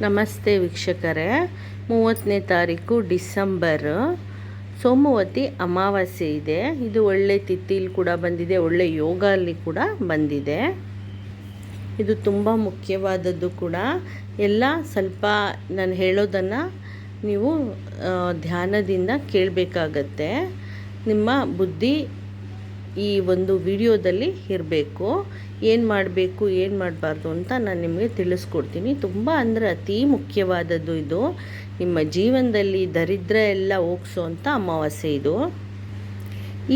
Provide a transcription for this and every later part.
ನಮಸ್ತೆ ವೀಕ್ಷಕರೇ. ಮೂವತ್ತನೇ ತಾರೀಕು ಡಿಸೆಂಬರ್. ಸೋಮವತಿ ಅಮಾವಾಸ್ಯೆ ಇದೆ. ಇದು ಒಳ್ಳೆ ತಿಥಿಲಿ ಕೂಡ ಬಂದಿದೆ, ಒಳ್ಳೆ ಯೋಗ ಅಲ್ಲಿ ಕೂಡ ಬಂದಿದೆ. ಇದು ತುಂಬ ಮುಖ್ಯವಾದದ್ದು ಕೂಡ. ಎಲ್ಲ ಸ್ವಲ್ಪ ನಾನು ಹೇಳೋದನ್ನು ನೀವು ಧ್ಯಾನದಿಂದ ಕೇಳಬೇಕಾಗತ್ತೆ. ನಿಮ್ಮ ಬುದ್ಧಿ ಈ ಒಂದು ವಿಡಿಯೋದಲ್ಲಿ ಇರಬೇಕು. ಏನು ಮಾಡಬೇಕು, ಏನು ಮಾಡಬಾರ್ದು ಅಂತ ನಾನು ನಿಮಗೆ ತಿಳಿಸ್ಕೊಡ್ತೀನಿ. ತುಂಬ ಅಂದರೆ ಅತಿ ಮುಖ್ಯವಾದದ್ದು ಇದು. ನಿಮ್ಮ ಜೀವನದಲ್ಲಿ ದರಿದ್ರ ಎಲ್ಲ ಹೋಗ್ಸೋವಂಥ ಅಮಾವಾಸ್ಯೆ ಇದು.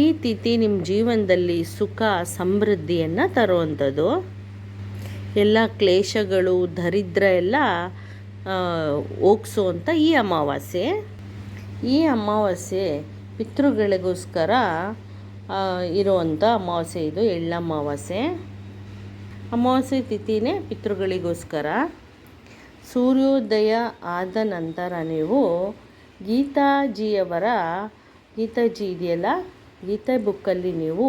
ಈ ತಿಥಿ ನಿಮ್ಮ ಜೀವನದಲ್ಲಿ ಸುಖ, ಸಮೃದ್ಧಿಯನ್ನು ತರುವಂಥದ್ದು. ಎಲ್ಲ ಕ್ಲೇಶಗಳು, ದರಿದ್ರ ಎಲ್ಲ ಹೋಗ್ಸೋವಂಥ ಈ ಅಮಾವಾಸ್ಯೆ. ಈ ಅಮಾವಾಸ್ಯೆ ಪಿತೃಗಳಿಗೋಸ್ಕರ ಇರುವಂಥ ಅಮಾವಾಸ್ಯೆ ಇದು ಎಳ್ಳಮಾವಾಸ್ಯೆ. ಅಮಾವಾಸ್ಯೆ ತಿಥಿನೇ ಪಿತೃಗಳಿಗೋಸ್ಕರ. ಸೂರ್ಯೋದಯ ಆದ ನಂತರ ನೀವು ಗೀತಾಜಿಯವರ, ಗೀತಾಜಿ ಇದೆಯಲ್ಲ? ಗೀತಾ ಬುಕ್ಕಲ್ಲಿ ನೀವು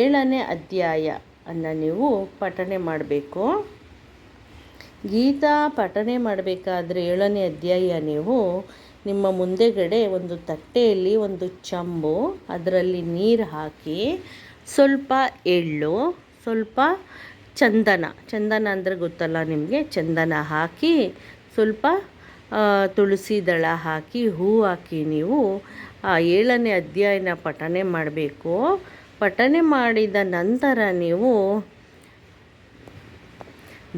ಏಳನೇ ಅಧ್ಯಾಯ ಅನ್ನು ನೀವು ಪಠನೆ ಮಾಡಬೇಕು. ಗೀತಾ ಪಠನೆ ಮಾಡಬೇಕಾದ್ರೆ ಏಳನೇ ಅಧ್ಯಾಯ ನೀವು ನಿಮ್ಮ ಮುಂದೆಗಡೆ ಒಂದು ತಟ್ಟೆಯಲ್ಲಿ ಒಂದು ಚಂಬು, ಅದರಲ್ಲಿ ನೀರು ಹಾಕಿ ಸ್ವಲ್ಪ ಎಳ್ಳು, ಸ್ವಲ್ಪ ಚಂದನ. ಚಂದನ ಅಂದರೆ ಗೊತ್ತಲ್ಲ ನಿಮಗೆ? ಚಂದನ ಹಾಕಿ ಸ್ವಲ್ಪ ತುಳಸಿ ದಳ ಹಾಕಿ ಹೂ ಹಾಕಿ ನೀವು ಏಳನೇ ಅಧ್ಯಾಯನ ಪಠನೆ ಮಾಡಬೇಕು. ಪಠನೆ ಮಾಡಿದ ನಂತರ ನೀವು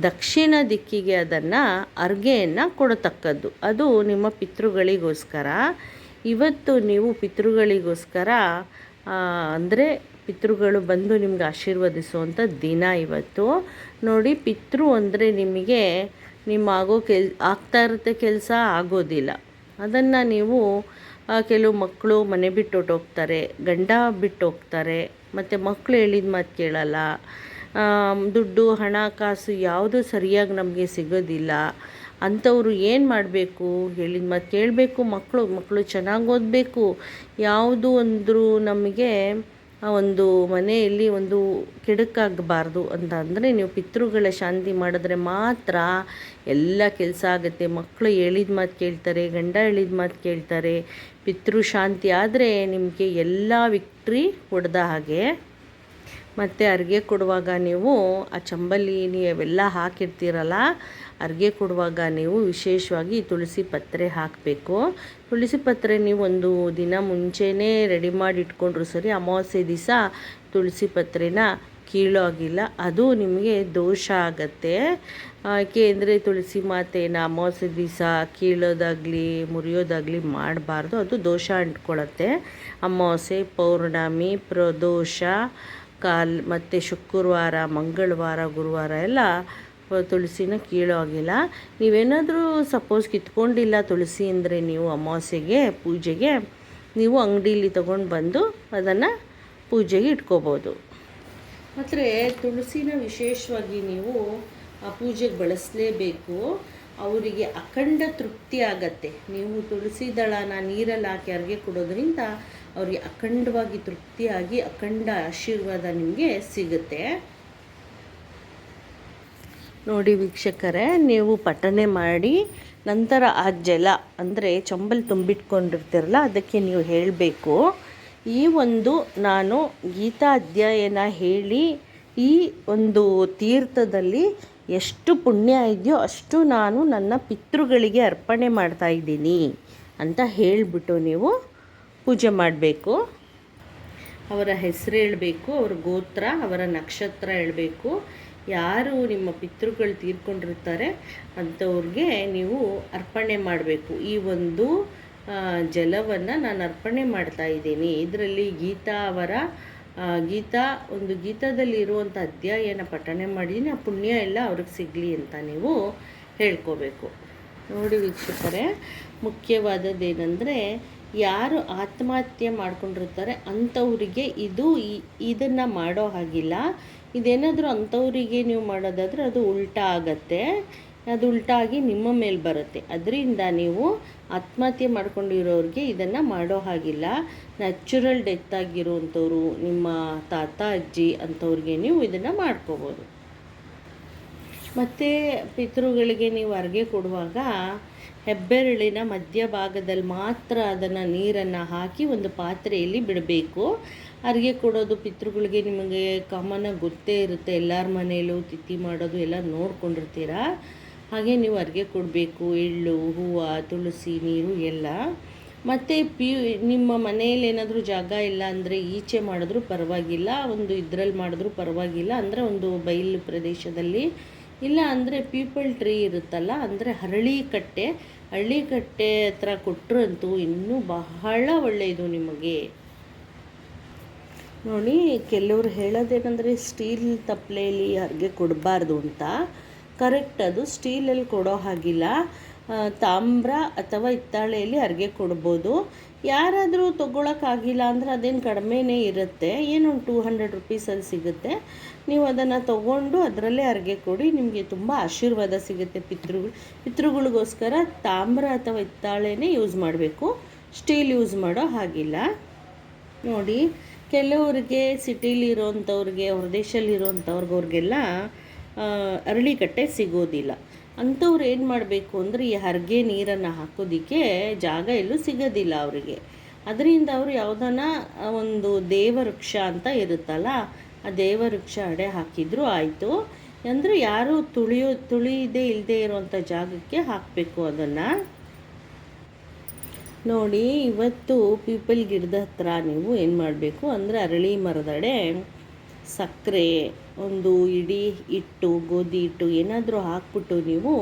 ದಕ್ಷಿಣ ದಿಕ್ಕಿಗೆ ಅದನ್ನು ಅರ್ಗೆಯನ್ನು ಕೊಡತಕ್ಕದ್ದು. ಅದು ನಿಮ್ಮ ಪಿತೃಗಳಿಗೋಸ್ಕರ. ಇವತ್ತು ನೀವು ಪಿತೃಗಳಿಗೋಸ್ಕರ ಅಂದರೆ ಪಿತೃಗಳು ಬಂದು ನಿಮ್ಗೆ ಆಶೀರ್ವದಿಸುವಂಥ ದಿನ ಇವತ್ತು. ನೋಡಿ, ಪಿತೃ ಅಂದರೆ ನಿಮಗೆ ನಿಮ್ಮ ಆಗೋ ಕೆಲ್, ಆಗ್ತಾ ಇರುತ್ತೆ ಕೆಲಸ, ಆಗೋದಿಲ್ಲ. ಅದನ್ನು ನೀವು ಕೆಲವು ಮಕ್ಕಳು ಮನೆ ಬಿಟ್ಟು ಹೊರ್ಟೋಗ್ತಾರೆ ಗಂಡ ಬಿಟ್ಟು ಹೋಗ್ತಾರೆ, ಮತ್ತು ಮಕ್ಕಳು ಹೇಳಿದ ಮಾತು ಕೇಳಲ್ಲ. ದುಡ್ಡು, ಹಣ, ಕಾಸು ಯಾವುದು ಸರಿಯಾಗಿ ನಮಗೆ ಸಿಗೋದಿಲ್ಲ. ಅಂಥವ್ರು ಏನು ಮಾಡಬೇಕು? ಹೇಳಿದ ಮಾತು ಕೇಳಬೇಕು ಮಕ್ಕಳು ಮಕ್ಕಳು ಚೆನ್ನಾಗಿ ಓದಬೇಕು. ಯಾವುದು ಅಂದರೂ ನಮಗೆ ಆ ಒಂದು ಮನೆಯಲ್ಲಿ ಒಂದು ಕೆಡುಕಾಗಬಾರ್ದು ಅಂತ ಅಂದರೆ ನೀವು ಪಿತೃಗಳ ಶಾಂತಿ ಮಾಡಿದ್ರೆ ಮಾತ್ರ ಎಲ್ಲ ಕೆಲಸ ಆಗುತ್ತೆ. ಮಕ್ಕಳು ಹೇಳಿದ ಮಾತು ಕೇಳ್ತಾರೆ, ಗಂಡ ಹೇಳಿದ ಮಾತು ಕೇಳ್ತಾರೆ. ಪಿತೃ ಶಾಂತಿ ಆದರೆ ನಿಮಗೆ ಎಲ್ಲ ವಿಕ್ಟ್ರಿ ಹೊಡೆದ ಹಾಗೆ ಮತ್ತು ಅರಿಗೆ ಕೊಡುವಾಗ ನೀವು ಆ ಚಂಬಲಿ ನೀವೆಲ್ಲ ಹಾಕಿರ್ತೀರಲ್ಲ, ಅರಿಗೆ ಕೊಡುವಾಗ ನೀವು ವಿಶೇಷವಾಗಿ ತುಳಸಿ ಪತ್ರೆ ಹಾಕಬೇಕು. ತುಳಸಿ ಪತ್ರೆ ನೀವು ಒಂದು ದಿನ ಮುಂಚೆನೇ ರೆಡಿ ಮಾಡಿ ಇಟ್ಕೊಂಡ್ರು ಸರಿ, ಅಮಾವಾಸ್ಯೆ ದಿವಸ ತುಳಸಿ ಪತ್ರೆನ ಕೀಳೋ ಆಗಿಲ್ಲ, ಅದು ನಿಮಗೆ ದೋಷ ಆಗತ್ತೆ. ಯಾಕೆ ಅಂದರೆ ತುಳಸಿ ಮಾತೇನ ಅಮಾವಾಸ್ಯೆ ದಿವಸ ಕೀಳೋದಾಗಲಿ, ಮುರಿಯೋದಾಗಲಿ ಮಾಡಬಾರ್ದು, ಅದು ದೋಷ ಅಂಟ್ಕೊಳತ್ತೆ. ಅಮಾವಾಸ್ಯೆ ಪೌರ್ಣಮಿ ಪ್ರದೋಷ ಕಾಲ್ ಮತ್ತು ಶುಕ್ರವಾರ, ಮಂಗಳವಾರ, ಗುರುವಾರ ಎಲ್ಲ ತುಳಸಿನ ಕೀಳೋ ಆಗಿಲ್ಲ. ನೀವೇನಾದರೂ ಸಪೋಸ್ ಕಿತ್ಕೊಂಡಿಲ್ಲ ತುಳಸಿ ಅಂದರೆ ನೀವು ಅಮಾವಾಸ್ಯೆಗೆ, ಪೂಜೆಗೆ, ನೀವು ಅಂಗಡೀಲಿ ತೊಗೊಂಡು ಬಂದು ಅದನ್ನು ಪೂಜೆಗೆ ಇಟ್ಕೋಬೋದು. ಆದರೆ ತುಳಸಿನ ವಿಶೇಷವಾಗಿ ನೀವು ಆ ಪೂಜೆಗೆ ಬಳಸಲೇಬೇಕು. ಅವರಿಗೆ ಅಖಂಡ ತೃಪ್ತಿ ಆಗತ್ತೆ. ನೀವು ತುಳಸಿ ದಳನ ನೀರಲ್ಲಿ ಹಾಕಿ ಅರ್ಗೆ ಕೊಡೋದ್ರಿಂದ ಅವರಿಗೆ ಅಖಂಡವಾಗಿ ತೃಪ್ತಿಯಾಗಿ ಅಖಂಡ ಆಶೀರ್ವಾದ ನಿಮಗೆ ಸಿಗುತ್ತೆ. ನೋಡಿ ವೀಕ್ಷಕರೇ, ನೀವು ಪಠನೆ ಮಾಡಿ, ನಂತರ ಆ ಜಲ, ಅಂದರೆ ಚಂಬಲ್ ತುಂಬಿಟ್ಕೊಂಡಿರ್ತೀರಲ್ಲ, ಅದಕ್ಕೆ ನೀವು ಹೇಳಬೇಕು. ಈ ಒಂದು ನಾನು ಗೀತಾ ಅಧ್ಯಯನ ಹೇಳಿ, ಈ ಒಂದು ತೀರ್ಥದಲ್ಲಿ ಎಷ್ಟು ಪುಣ್ಯ ಇದೆಯೋ ಅಷ್ಟು ನಾನು ನನ್ನ ಪಿತೃಗಳಿಗೆ ಅರ್ಪಣೆ ಮಾಡ್ತಾ ಇದ್ದೀನಿ ಅಂತ ಹೇಳಿಬಿಟ್ಟು ನೀವು ಪೂಜೆ ಮಾಡಬೇಕು. ಅವರ ಹೆಸರು ಹೇಳಬೇಕು, ಅವರ ಗೋತ್ರ, ಅವರ ನಕ್ಷತ್ರ ಹೇಳಬೇಕು. ಯಾರು ನಿಮ್ಮ ಪಿತೃಗಳು ತೀರ್ಕೊಂಡಿರ್ತಾರೆ ಅಂಥವ್ರಿಗೆ ನೀವು ಅರ್ಪಣೆ ಮಾಡಬೇಕು. ಈ ಒಂದು ಜಲವನ್ನು ನಾನು ಅರ್ಪಣೆ ಮಾಡ್ತಾ ಇದ್ದೀನಿ. ಇದರಲ್ಲಿ ಗೀತಾ ಅವರ ಗೀತಾ, ಒಂದು ಗೀತಾದಲ್ಲಿ ಇರುವಂಥ ಅಧ್ಯಾಯನ ಪಠಣೆ ಮಾಡಿದ್ದೀನಿ ಆ ಪುಣ್ಯ ಎಲ್ಲ ಅವ್ರಿಗೆ ಸಿಗಲಿ ಅಂತ ನೀವು ಹೇಳ್ಕೋಬೇಕು. ನೋಡಿ ವೀಕ್ಷಕರೇ, ಮುಖ್ಯವಾದದ್ದೇನೆಂದರೆ ಯಾರು ಆತ್ಮಹತ್ಯೆ ಮಾಡ್ಕೊಂಡಿರ್ತಾರೆ ಅಂಥವರಿಗೆ ಇದು ಇದನ್ನು ಮಾಡೋ ಹಾಗಿಲ್ಲ. ಇದೇನಾದರೂ ಅಂಥವರಿಗೆ ನೀವು ಮಾಡೋದಾದರೆ ಅದು ಉಲ್ಟಾ ಆಗತ್ತೆ. ಅದು ಉಲ್ಟಾಗಿ ನಿಮ್ಮ ಮೇಲೆ ಬರುತ್ತೆ. ಅದರಿಂದ ನೀವು ಆತ್ಮಹತ್ಯೆ ಮಾಡ್ಕೊಂಡಿರೋರಿಗೆ ಇದನ್ನು ಮಾಡೋ ಹಾಗಿಲ್ಲ. ನ್ಯಾಚುರಲ್ ಡೆತ್ ಆಗಿರುವಂಥವ್ರು, ನಿಮ್ಮ ತಾತ, ಅಜ್ಜಿ ಅಂಥವ್ರಿಗೆ ನೀವು ಇದನ್ನು ಮಾಡ್ಕೋಬೋದು. ಮತ್ತು ಪಿತೃಗಳಿಗೆ ನೀವು ಅರ್ಗೆ ಕೊಡುವಾಗ ಹೆಬ್ಬೆರಳಿನ ಮಧ್ಯಭಾಗದಲ್ಲಿ ಮಾತ್ರ ಅದನ್ನು ನೀರನ್ನು ಹಾಕಿ ಒಂದು ಪಾತ್ರೆಯಲ್ಲಿ ಬಿಡಬೇಕು. ಅರಿಗೆ ಕೊಡೋದು ಪಿತೃಗಳಿಗೆ ನಿಮಗೆ ಕಾಮನಾಗಿ ಗೊತ್ತೇ ಇರುತ್ತೆ. ಎಲ್ಲರ ಮನೆಯಲ್ಲೂ ತಿತ್ತಿ ಮಾಡೋದು ಎಲ್ಲ ನೋಡ್ಕೊಂಡಿರ್ತೀರ? ಹಾಗೆ ನೀವು ಅರಿಗೆ ಕೊಡಬೇಕು. ಎಳ್ಳು, ಹೂವು, ತುಳಸಿ, ನೀರು ಎಲ್ಲ. ಮತ್ತು ಪಿ, ನಿಮ್ಮ ಮನೆಯಲ್ಲಿ ಏನಾದರೂ ಜಾಗ ಇಲ್ಲ ಅಂದರೆ ಈಚೆ ಮಾಡಿದ್ರೂ ಪರವಾಗಿಲ್ಲ. ಒಂದು ಇದರಲ್ಲಿ ಮಾಡಿದ್ರೂ ಪರವಾಗಿಲ್ಲ ಅಂದರೆ ಒಂದು ಬಯಲು ಪ್ರದೇಶದಲ್ಲಿ ಇಲ್ಲ ಅಂದರೆ ಪೀಪಲ್ ಟ್ರೀ ಇರುತ್ತಲ್ಲ, ಅಂದರೆ ಹರಳಿಕಟ್ಟೆ ಕಟ್ಟೆ ಹಳ್ಳಿ ಕಟ್ಟೆ ಹತ್ರ ಕೊಟ್ಟರಂತೂ ಇನ್ನೂ ಬಹಳ ಒಳ್ಳೆಯದು ನಿಮಗೆ. ನೋಡಿ, ಕೆಲವರು ಹೇಳೋದೇನೆಂದರೆ ಸ್ಟೀಲ್ ತಪ್ಪಲೆಯಲ್ಲಿ ಯಾರಿಗೆ ಕೊಡಬಾರ್ದು ಅಂತ. ಕರೆಕ್ಟ್ ಅದು, ಸ್ಟೀಲಲ್ಲಿ ಕೊಡೋ ಹಾಗಿಲ್ಲ. ತಾಮ್ರ ಅಥವಾ ಹಿತ್ತಾಳೆಯಲ್ಲಿ ಅರ್ಗೆ ಕೊಡ್ಬೋದು? ಯಾರಾದರೂ ತೊಗೊಳಕ್ಕಾಗಿಲ್ಲ ಅಂದರೆ ಅದೇನು ಕಡಿಮೆನೇ ಇರುತ್ತೆ. ಏನೊಂದು ಟೂ ಹಂಡ್ರೆಡ್ ರುಪೀಸಲ್ಲಿ ಸಿಗುತ್ತೆ. ನೀವು ಅದನ್ನು ತೊಗೊಂಡು ಅದರಲ್ಲೇ ಅರ್ಗೆ ಕೊಡಿ. ನಿಮಗೆ ತುಂಬ ಆಶೀರ್ವಾದ ಸಿಗುತ್ತೆ ಪಿತೃಗಳು ಪಿತೃಗಳಿಗೋಸ್ಕರ ತಾಮ್ರ ಅಥವಾ ಹಿತ್ತಾಳೆನೇ ಯೂಸ್ ಮಾಡಬೇಕು. ಸ್ಟೀಲ್ ಯೂಸ್ ಮಾಡೋ ಹಾಗಿಲ್ಲ. ನೋಡಿ, ಕೆಲವರಿಗೆ ಸಿಟೀಲಿರೋಂಥವ್ರಿಗೆ ಇರೋವಂಥವ್ರಿಗೆ ಹೊರದೇಶಲ್ಲಿ ಅವ್ರಿಗೆಲ್ಲ ಅರಳಿಕಟ್ಟೆ ಸಿಗೋದಿಲ್ಲ. ಅಂಥವ್ರು ಏನು ಮಾಡಬೇಕು ಅಂದರೆ ಈ ಹರಿಗೆ ನೀರನ್ನು ಹಾಕೋದಕ್ಕೆ ಜಾಗ ಎಲ್ಲೂ ಸಿಗೋದಿಲ್ಲ ಅವರಿಗೆ. ಅದರಿಂದ ಅವರು ಯಾವುದನ್ನ ಒಂದು ದೇವವೃಕ್ಷ ಅಂತ ಇರುತ್ತಲ್ಲ, ಆ ದೇವವೃಕ್ಷ ಅಡೆ ಹಾಕಿದರೂ ಆಯಿತು. ಅಂದರೆ ಯಾರು ತುಳಿಯೋ ತುಳಿಯದೇ ಇಲ್ಲದೆ ಇರುವಂಥ ಜಾಗಕ್ಕೆ ಹಾಕಬೇಕು ಅದನ್ನು. ನೋಡಿ, ಇವತ್ತು ಪೀಪಲ್ ಗಿಡದ ಹತ್ರ ನೀವು ಏನು ಮಾಡಬೇಕು ಅಂದರೆ ಅರಳಿ ಮರದಡೆ ಸಕ್ಕರೆ, ಒಂದು ಇಡೀ ಹಿಟ್ಟು, ಗೋಧಿ ಹಿಟ್ಟು ಏನಾದರೂ ಹಾಕ್ಬಿಟ್ಟು ನೀವು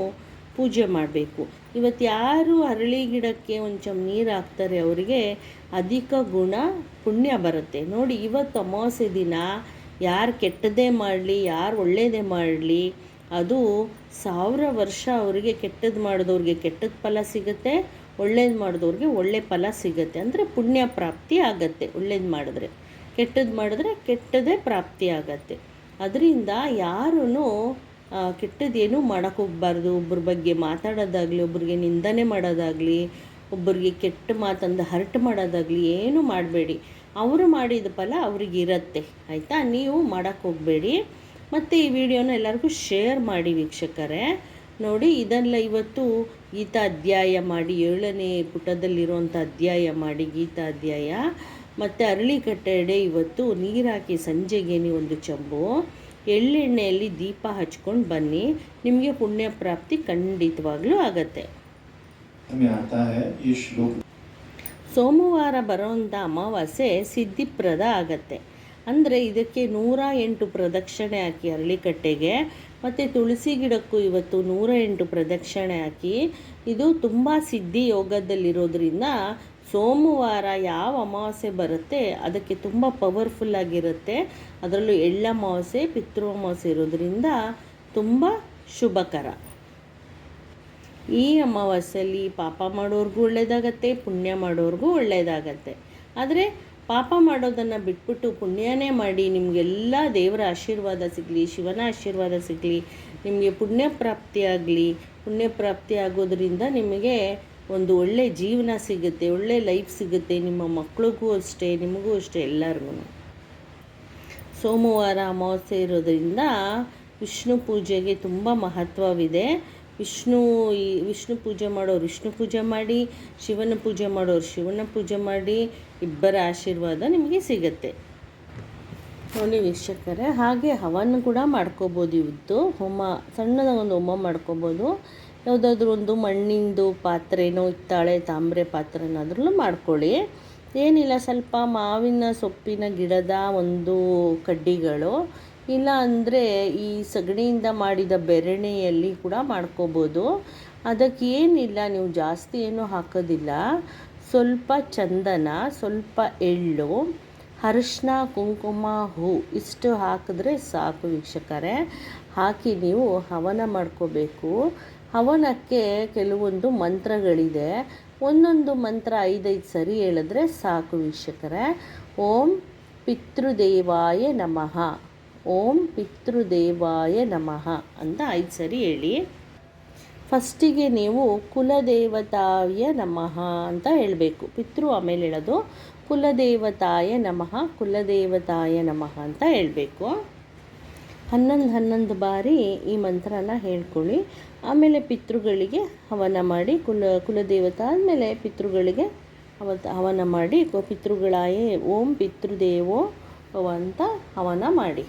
ಪೂಜೆ ಮಾಡಬೇಕು. ಇವತ್ತು ಯಾರು ಅರಳಿ ಗಿಡಕ್ಕೆ ಒಂದು ಚಮ್ ನೀರು ಹಾಕ್ತಾರೆ ಅವರಿಗೆ ಅಧಿಕ ಗುಣ ಪುಣ್ಯ ಬರುತ್ತೆ. ನೋಡಿ, ಇವತ್ತು ಅಮಾವಾಸ್ಯೆ ದಿನ, ಯಾರು ಕೆಟ್ಟದೇ ಮಾಡಲಿ, ಯಾರು ಒಳ್ಳೆಯದೇ ಮಾಡಲಿ, ಅದು ಸಾವಿರ ವರ್ಷ ಅವರಿಗೆ ಕೆಟ್ಟದ್ದು ಮಾಡಿದವ್ರಿಗೆ ಕೆಟ್ಟದ ಫಲ ಸಿಗುತ್ತೆ, ಒಳ್ಳೇದು ಮಾಡಿದವ್ರಿಗೆ ಒಳ್ಳೆ ಫಲ ಸಿಗುತ್ತೆ. ಅಂದರೆ ಪುಣ್ಯ ಪ್ರಾಪ್ತಿ ಆಗತ್ತೆ ಒಳ್ಳೇದು ಮಾಡಿದ್ರೆ. ಕೆಟ್ಟದ್ದು ಮಾಡಿದ್ರೆ ಕೆಟ್ಟದೇ ಪ್ರಾಪ್ತಿ ಆಗತ್ತೆ ಅದರಿಂದ ಯಾರೂ ಕೆಟ್ಟದ್ದೇನೂ ಮಾಡೋಕ್ಕೆ ಹೋಗ್ಬಾರ್ದು. ಒಬ್ಬರ ಬಗ್ಗೆ ಮಾತಾಡೋದಾಗಲಿ, ಒಬ್ರಿಗೆ ನಿಂದನೆ ಮಾಡೋದಾಗಲಿ ಒಬ್ಬರಿಗೆ ಕೆಟ್ಟ ಮಾತಂದು ಹರ್ಟ್ ಮಾಡೋದಾಗಲಿ ಏನೂ ಮಾಡಬೇಡಿ. ಅವರು ಮಾಡಿದ ಫಲ ಅವ್ರಿಗೆ ಇರುತ್ತೆ ಆಯಿತಾ? ನೀವು ಮಾಡೋಕ್ಕೆ ಹೋಗಬೇಡಿ. ಮತ್ತು ಈ ವಿಡಿಯೋನ ಎಲ್ಲರಿಗೂ ಶೇರ್ ಮಾಡಿ ವೀಕ್ಷಕರೇ. ನೋಡಿ ಇದೆಲ್ಲ ಇವತ್ತು ಗೀತಾ ಅಧ್ಯಾಯ ಮಾಡಿ, ಏಳನೇ ಪುಟದಲ್ಲಿರುವಂಥ ಅಧ್ಯಾಯ ಮಾಡಿ, ಗೀತಾ ಅಧ್ಯಾಯ. ಮತ್ತು ಅರಳಿಕಟ್ಟೆಡೆ ಇವತ್ತು ನೀರು ಹಾಕಿ ಸಂಜೆಗೆ ಒಂದು ಚಂಬು. ಎಳ್ಳೆಣ್ಣೆಯಲ್ಲಿ ದೀಪ ಹಚ್ಕೊಂಡು ಬನ್ನಿ. ನಿಮಗೆ ಪುಣ್ಯ ಪ್ರಾಪ್ತಿ ಖಂಡಿತವಾಗ್ಲೂ ಆಗತ್ತೆ. ಸೋಮವಾರ ಬರೋಂಥ ಅಮಾವಾಸ್ಯೆ ಸಿದ್ಧಿಪ್ರದ ಆಗತ್ತೆ. ಅಂದರೆ ಇದಕ್ಕೆ ನೂರ ಎಂಟು ಪ್ರದಕ್ಷಿಣೆ ಹಾಕಿ ಅರಳಿಕಟ್ಟೆಗೆ, ಮತ್ತು ತುಳಸಿ ಗಿಡಕ್ಕೂ ಇವತ್ತು ನೂರ ಎಂಟು ಪ್ರದಕ್ಷಿಣೆ ಹಾಕಿ. ಇದು ತುಂಬ ಸಿದ್ಧಿ ಯೋಗದಲ್ಲಿರೋದ್ರಿಂದ ಸೋಮವಾರ ಯಾವ ಅಮಾವಾಸ್ಯೆ ಬರುತ್ತೆ, ಅದಕ್ಕೆ ತುಂಬ ಪವರ್ಫುಲ್ಲಾಗಿರುತ್ತೆ ಅದರಲ್ಲೂ ಎಳ್ಳಮಾವಾಸ್ಯೆ ಪಿತೃ ಅಮಾವಾಸ್ಯೆ ಇರೋದ್ರಿಂದ ತುಂಬ ಶುಭಕರ. ಈ ಅಮಾವಾಸ್ಯೆಯಲ್ಲಿ ಪಾಪ ಮಾಡೋರ್ಗೂ ಒಳ್ಳೆಯದಾಗತ್ತೆ ಪುಣ್ಯ ಮಾಡೋರ್ಗೂ ಒಳ್ಳೆಯದಾಗತ್ತೆ ಆದರೆ ಪಾಪ ಮಾಡೋದನ್ನು ಬಿಟ್ಬಿಟ್ಟು ಪುಣ್ಯನೇ ಮಾಡಿ, ನಿಮಗೆಲ್ಲ ದೇವರ ಆಶೀರ್ವಾದ ಸಿಗಲಿ, ಶಿವನ ಆಶೀರ್ವಾದ ಸಿಗಲಿ, ನಿಮಗೆ ಪುಣ್ಯ ಪ್ರಾಪ್ತಿಯಾಗಲಿ ಪುಣ್ಯ ಪ್ರಾಪ್ತಿ ಆಗೋದ್ರಿಂದ ನಿಮಗೆ ಒಂದು ಒಳ್ಳೆ ಜೀವನ ಸಿಗುತ್ತೆ, ಒಳ್ಳೆ ಲೈಫ್ ಸಿಗುತ್ತೆ, ನಿಮ್ಮ ಮಕ್ಕಳಿಗೂ ಅಷ್ಟೇ, ನಿಮಗೂ ಅಷ್ಟೇ ಎಲ್ಲರಿಗೂ ಸೋಮವಾರ ಅಮಾವಾಸ್ಯೆ ಇರೋದರಿಂದ ವಿಷ್ಣು ಪೂಜೆಗೆ ತುಂಬ ಮಹತ್ವವಿದೆ. ವಿಷ್ಣು ಈ ವಿಷ್ಣು ಪೂಜೆ ಮಾಡೋರು ವಿಷ್ಣು ಪೂಜೆ ಮಾಡಿ, ಶಿವನ ಪೂಜೆ ಮಾಡೋರು ಶಿವನ ಪೂಜೆ ಮಾಡಿ, ಇಬ್ಬರ ಆಶೀರ್ವಾದ ನಿಮಗೆ ಸಿಗುತ್ತೆ. ನೋಡಿ ವೀಕ್ಷಕರೇ, ಹಾಗೆ ಹವನ ಕೂಡ ಮಾಡ್ಕೋಬೋದು ಇವತ್ತು, ಹೋಮ, ಸಣ್ಣದ ಒಂದು ಹೋಮ ಮಾಡ್ಕೋಬೋದು. ಯಾವುದಾದ್ರೂ ಒಂದು ಮಣ್ಣಿಂದು ಪಾತ್ರೆನೋ ಇತ್ತಾಳೆ ತಾಮ್ರೆ ಪಾತ್ರೆನಾದ್ರೂ ಮಾಡ್ಕೊಳ್ಳಿ. ಏನಿಲ್ಲ, ಸ್ವಲ್ಪ ಮಾವಿನ ಸೊಪ್ಪಿನ ಗಿಡದ ಒಂದು ಕಡ್ಡಿಗಳು, ಇಲ್ಲ ಅಂದರೆ ಈ ಸಗಣಿಯಿಂದ ಮಾಡಿದ ಬೆರಣೆಯಲ್ಲಿ ಕೂಡ ಮಾಡ್ಕೋಬೋದು. ಅದಕ್ಕೆ ಏನಿಲ್ಲ ನೀವು ಜಾಸ್ತಿ ಏನು ಹಾಕೋದಿಲ್ಲ. ಸ್ವಲ್ಪ ಚಂದನ, ಸ್ವಲ್ಪ ಎಳ್ಳು ಅರಿಶಿನ ಕುಂಕುಮ, ಹೂ, ಇಷ್ಟು ಹಾಕಿದ್ರೆ ಸಾಕು ವೀಕ್ಷಕರೇ. ಹಾಕಿ ನೀವು ಹವನ ಮಾಡ್ಕೋಬೇಕು. ಹವನಕ್ಕೆ ಕೆಲವೊಂದು ಮಂತ್ರಗಳಿದೆ. ಒಂದೊಂದು ಮಂತ್ರ ಐದೈದು ಸರಿ ಹೇಳಿದ್ರೆ ಸಾಕು ವೀಕ್ಷಕರೇ. ಓಂ ಪಿತೃದೇವಾಯ ನಮಃ. ಓಂ ಪಿತೃದೇವಾಯ ನಮಃ ಅಂತ ಐದು ಸರಿ ಹೇಳಿ. ಫಸ್ಟಿಗೆ ನೀವು ಕುಲದೇವತಾಯ ನಮಃ ಅಂತ ಹೇಳಬೇಕು. ಪಿತೃ ಆಮೇಲೆ ಹೇಳೋದು ಕುಲದೇವತಾಯ ನಮಃ ಕುಲದೇವತಾಯ ನಮಃ ಅಂತ ಹೇಳಬೇಕು. ಹನ್ನೊಂದು ಹನ್ನೊಂದು ಬಾರಿ ಈ ಮಂತ್ರನ ಹೇಳ್ಕೊಳ್ಳಿ. ಆಮೇಲೆ ಪಿತೃಗಳಿಗೆ ಹವನ ಮಾಡಿ, ಕುಲ ಕುಲದೇವತೆ ಆದಮೇಲೆ ಪಿತೃಗಳಿಗೆ ಅವತ್ತು ಹವನ ಮಾಡಿ ಪಿತೃಗಳಾಯೇ ಓಂ ಪಿತೃದೇವೋ ಅಂತ ಹವನ ಮಾಡಿ.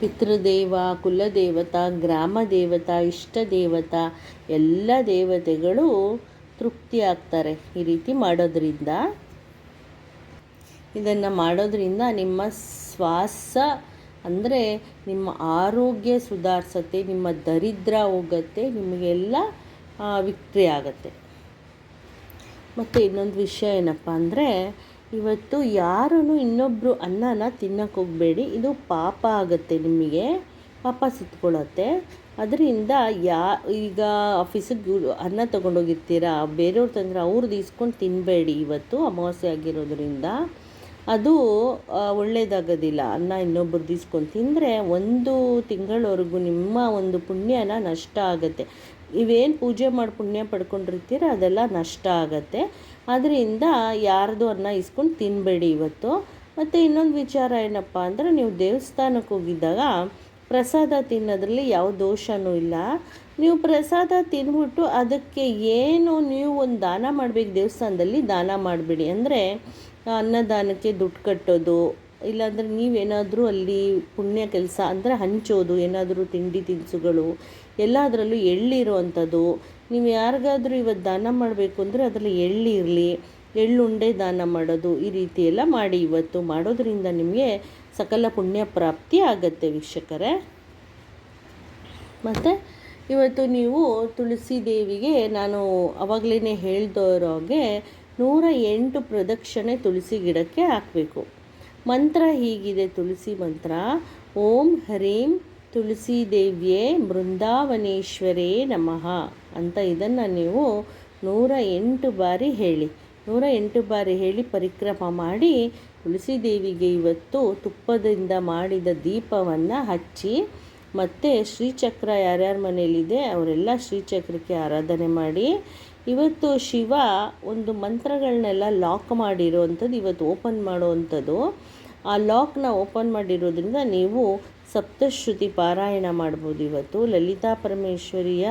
ಪಿತೃದೇವ, ಕುಲದೇವತ, ಗ್ರಾಮ ದೇವತ, ಇಷ್ಟ ದೇವತ, ಎಲ್ಲ ದೇವತೆಗಳು ತೃಪ್ತಿ ಆಗ್ತಾರೆ ಈ ರೀತಿ ಮಾಡೋದ್ರಿಂದ. ಇದನ್ನು ಮಾಡೋದ್ರಿಂದ ನಿಮ್ಮ ಶ್ವಾಸ ಅಂದರೆ ನಿಮ್ಮ ಆರೋಗ್ಯ ಸುಧಾರಿಸತ್ತೆ, ನಿಮ್ಮ ದರಿದ್ರ ಹೋಗುತ್ತೆ, ನಿಮಗೆಲ್ಲ ವಿಕ್ಟ್ರಿ ಆಗುತ್ತೆ. ಮತ್ತು ಇನ್ನೊಂದು ವಿಷಯ ಏನಪ್ಪ ಅಂದರೆ, ಇವತ್ತು ಯಾರೂ ಇನ್ನೊಬ್ಬರು ಅನ್ನನ ತಿನ್ನಕ್ಕೆ ಹೋಗಬೇಡಿ, ಇದು ಪಾಪ ಆಗುತ್ತೆ ನಿಮಗೆ, ಪಾಪ ಸಿತ್ಕೊಳ್ಳುತ್ತೆ ಅದರಿಂದ ಯಾ, ಈಗ ಆಫೀಸಿಗೆ ಅನ್ನ ತೊಗೊಂಡೋಗಿರ್ತೀರ, ಬೇರೆಯವ್ರು ತಂದರೆ ಅವ್ರದ್ದು ಇಸ್ಕೊಂಡು ತಿನ್ನಬೇಡಿ ಇವತ್ತು ಅಮಾವಾಸ್ಯೆ ಆಗಿರೋದ್ರಿಂದ. ಅದು ಒಳ್ಳೆಯದಾಗೋದಿಲ್ಲ ಅನ್ನ ಇನ್ನೊಬ್ಬರು ಇಸ್ಕೊಂಡು ತಿಂದರೆ ಒಂದು ತಿಂಗಳವರೆಗೂ ನಿಮ್ಮ ಒಂದು ಪುಣ್ಯನ ನಷ್ಟ ಆಗುತ್ತೆ. ಇವೇನು ಪೂಜೆ ಮಾಡಿ ಪುಣ್ಯ ಪಡ್ಕೊಂಡಿರ್ತೀರ, ಅದೆಲ್ಲ ನಷ್ಟ ಆಗುತ್ತೆ. ಅದರಿಂದ ಯಾರ್ದು ಅನ್ನ ಇಸ್ಕೊಂಡು ತಿನ್ನಬೇಡಿ ಇವತ್ತು. ಮತ್ತು ಇನ್ನೊಂದು ವಿಚಾರ ಏನಪ್ಪ ಅಂದರೆ, ನೀವು ದೇವಸ್ಥಾನಕ್ಕೆ ಹೋಗಿದ್ದಾಗ ಪ್ರಸಾದ ತಿನ್ನೋದ್ರಲ್ಲಿ ಯಾವ ದೋಷವೂ ಇಲ್ಲ. ನೀವು ಪ್ರಸಾದ ತಿಂದ್ಬಿಟ್ಟು ಅದಕ್ಕೆ ಏನು ನೀವು ಒಂದು ದಾನ ಮಾಡಬೇಕು, ದೇವಸ್ಥಾನದಲ್ಲಿ ದಾನ ಮಾಡಬೇಡಿ. ಅಂದರೆ ಅನ್ನದಾನಕ್ಕೆ ದುಡ್ಡು ಕಟ್ಟೋದು, ಇಲ್ಲಾಂದರೆ ನೀವೇನಾದರೂ ಅಲ್ಲಿ ಪುಣ್ಯ ಕೆಲಸ, ಅಂದರೆ ಹಂಚೋದು, ಏನಾದರೂ ತಿಂಡಿ ತಿನಿಸುಗಳು, ಎಲ್ಲದರಲ್ಲೂ ಎಳ್ಳಿರುವಂಥದ್ದು. ನೀವು ಯಾರಿಗಾದರೂ ಇವತ್ತು ದಾನ ಮಾಡಬೇಕು ಅಂದರೆ ಅದರಲ್ಲಿ ಎಳ್ಳಿರಲಿ ಎಳ್ಳುಂಡೆ ದಾನ ಮಾಡೋದು ಈ ರೀತಿ ಎಲ್ಲ ಮಾಡಿ ಇವತ್ತು. ಮಾಡೋದ್ರಿಂದ ನಿಮಗೆ ಸಕಲ ಪುಣ್ಯ ಪ್ರಾಪ್ತಿ ಆಗತ್ತೆ ವೀಕ್ಷಕರೇ. ಮತ್ತು ಇವತ್ತು ನೀವು ತುಳಸಿ ದೇವಿಗೆ ನಾನು ಅವಾಗಲೇ ಹೇಳ್ದೋರೋಗೆ ನೂರ ಎಂಟು ಪ್ರದಕ್ಷಿಣೆ ತುಳಸಿ ಗಿಡಕ್ಕೆ ಹಾಕಬೇಕು. ಮಂತ್ರ ಹೀಗಿದೆ, ತುಳಸಿ ಮಂತ್ರ. ಓಂ ಹರೀಂ ತುಳಸಿ ದೇವಿಯೇ ಬೃಂದಾವನೇಶ್ವರೇ ನಮಃ ಅಂತ ಇದನ್ನು ನೀವು ನೂರ ಎಂಟು ಬಾರಿ ಹೇಳಿ. ನೂರ ಎಂಟು ಬಾರಿ ಹೇಳಿ ಪರಿಕ್ರಮ ಮಾಡಿ ತುಳಸಿ ದೇವಿಗೆ ಇವತ್ತು ತುಪ್ಪದಿಂದ ಮಾಡಿದ ದೀಪವನ್ನು ಹಚ್ಚಿ ಮತ್ತು ಶ್ರೀಚಕ್ರ ಯಾರ್ಯಾರ ಮನೇಲಿದೆ ಅವರೆಲ್ಲ ಶ್ರೀಚಕ್ರಕ್ಕೆ ಆರಾಧನೆ ಮಾಡಿ, ಇವತ್ತು ಶಿವ ಒಂದು ಮಂತ್ರಗಳನ್ನೆಲ್ಲ ಲಾಕ್ ಮಾಡಿರೋವಂಥದ್ದು ಇವತ್ತು ಓಪನ್ ಮಾಡುವಂಥದ್ದು. ಆ ಲಾಕ್ನ ಓಪನ್ ಮಾಡಿರೋದ್ರಿಂದ ನೀವು ಸಪ್ತಶ್ರುತಿ ಪಾರಾಯಣ ಮಾಡ್ಬೋದು ಇವತ್ತು. ಲಲಿತಾ ಪರಮೇಶ್ವರಿಯ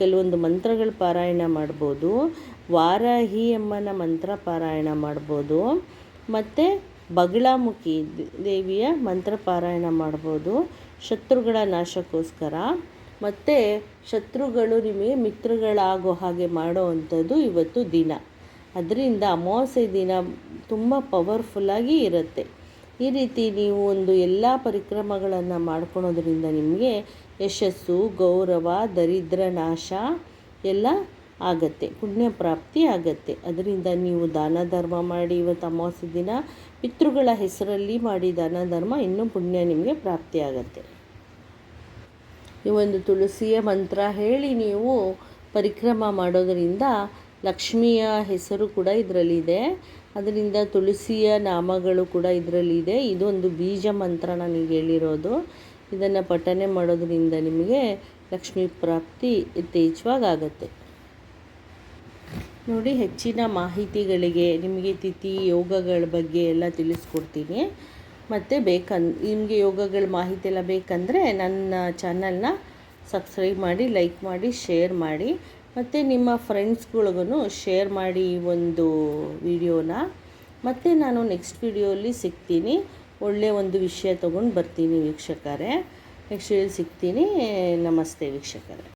ಕೆಲವೊಂದು ಮಂತ್ರಗಳು ಪಾರಾಯಣ ಮಾಡ್ಬೋದು. ವಾರಾಹಿ ಅಮ್ಮನ ಮಂತ್ರ ಪಾರಾಯಣ ಮಾಡ್ಬೋದು. ಮತ್ತು ಬಗಳಾಮುಖಿ ದೇವಿಯ ಮಂತ್ರ ಪಾರಾಯಣ ಮಾಡ್ಬೋದು. ಶತ್ರುಗಳ ನಾಶಕ್ಕೋಸ್ಕರ. ಮತ್ತು ಶತ್ರುಗಳು ನಿಮಗೆ ಮಿತ್ರಗಳಾಗೋ ಹಾಗೆ ಮಾಡೋ ಅಂಥದ್ದು ಇವತ್ತು ದಿನ. ಅದರಿಂದ ಅಮಾವಾಸ್ಯೆ ದಿನ ತುಂಬ ಪವರ್ಫುಲ್ಲಾಗಿ ಇರುತ್ತೆ. ಈ ರೀತಿ ನೀವು ಒಂದು ಎಲ್ಲ ಪರಿಕ್ರಮಗಳನ್ನು ಮಾಡ್ಕೊಳೋದ್ರಿಂದ ನಿಮಗೆ ಯಶಸ್ಸು, ಗೌರವ, ದರಿದ್ರ ನಾಶ ಎಲ್ಲ ಆಗತ್ತೆ, ಪುಣ್ಯ ಪ್ರಾಪ್ತಿ ಆಗತ್ತೆ. ಅದರಿಂದ ನೀವು ದಾನ ಧರ್ಮ ಮಾಡಿ ಇವತ್ತು ಅಮಾವಾಸ್ಯೆ ದಿನ ಪಿತೃಗಳ ಹೆಸರಲ್ಲಿ ಮಾಡಿ ದಾನ ಧರ್ಮ ಇನ್ನೂ ಪುಣ್ಯ ನಿಮಗೆ ಪ್ರಾಪ್ತಿ ಆಗತ್ತೆ. ಈ ಒಂದು ತುಳಸಿಯ ಮಂತ್ರ ಹೇಳಿ ನೀವು ಪರಿಕ್ರಮ ಮಾಡೋದರಿಂದ ಲಕ್ಷ್ಮಿಯ ಹೆಸರು ಕೂಡ ಇದರಲ್ಲಿದೆ. ಅದರಿಂದ ತುಳಸಿಯ ನಾಮಗಳು ಕೂಡ ಇದರಲ್ಲಿದೆ. ಇದೊಂದು ಬೀಜ ಮಂತ್ರ ನನಗೆ ಹೇಳಿರೋದು. ಇದನ್ನು ಪಠನೆ ಮಾಡೋದರಿಂದ ನಿಮಗೆ ಲಕ್ಷ್ಮೀ ಪ್ರಾಪ್ತಿ ಯಥೇಚ್ಛವಾಗತ್ತೆ ನೋಡಿ ಹೆಚ್ಚಿನ ಮಾಹಿತಿಗಳಿಗೆ ನಿಮಗೆ ತಿಥಿ, ಯೋಗಗಳ ಬಗ್ಗೆ ಎಲ್ಲ ತಿಳಿಸ್ಕೊಡ್ತೀನಿ. ಮತ್ತು ಬೇಕನ್, ನಿಮಗೆ ಯೋಗಗಳ ಮಾಹಿತಿ ಎಲ್ಲ ಬೇಕಂದರೆ ನನ್ನ ಚಾನಲ್ನ ಸಬ್ಸ್ಕ್ರೈಬ್ ಮಾಡಿ, ಲೈಕ್ ಮಾಡಿ, ಶೇರ್ ಮಾಡಿ. ಮತ್ತು ನಿಮ್ಮ ಫ್ರೆಂಡ್ಸ್ಗಳಿಗೂ ಶೇರ್ ಮಾಡಿ ಒಂದು ವಿಡಿಯೋನ. ಮತ್ತು ನಾನು ನೆಕ್ಸ್ಟ್ ವಿಡಿಯೋಲಿ ಸಿಗ್ತೀನಿ. ಒಳ್ಳೆಯ ಒಂದು ವಿಷಯ ತೊಗೊಂಡು ಬರ್ತೀನಿ ವೀಕ್ಷಕರೇ. ನೆಕ್ಸ್ಟ್ ಸಿಗ್ತೀನಿ. ನಮಸ್ತೆ ವೀಕ್ಷಕರೇ.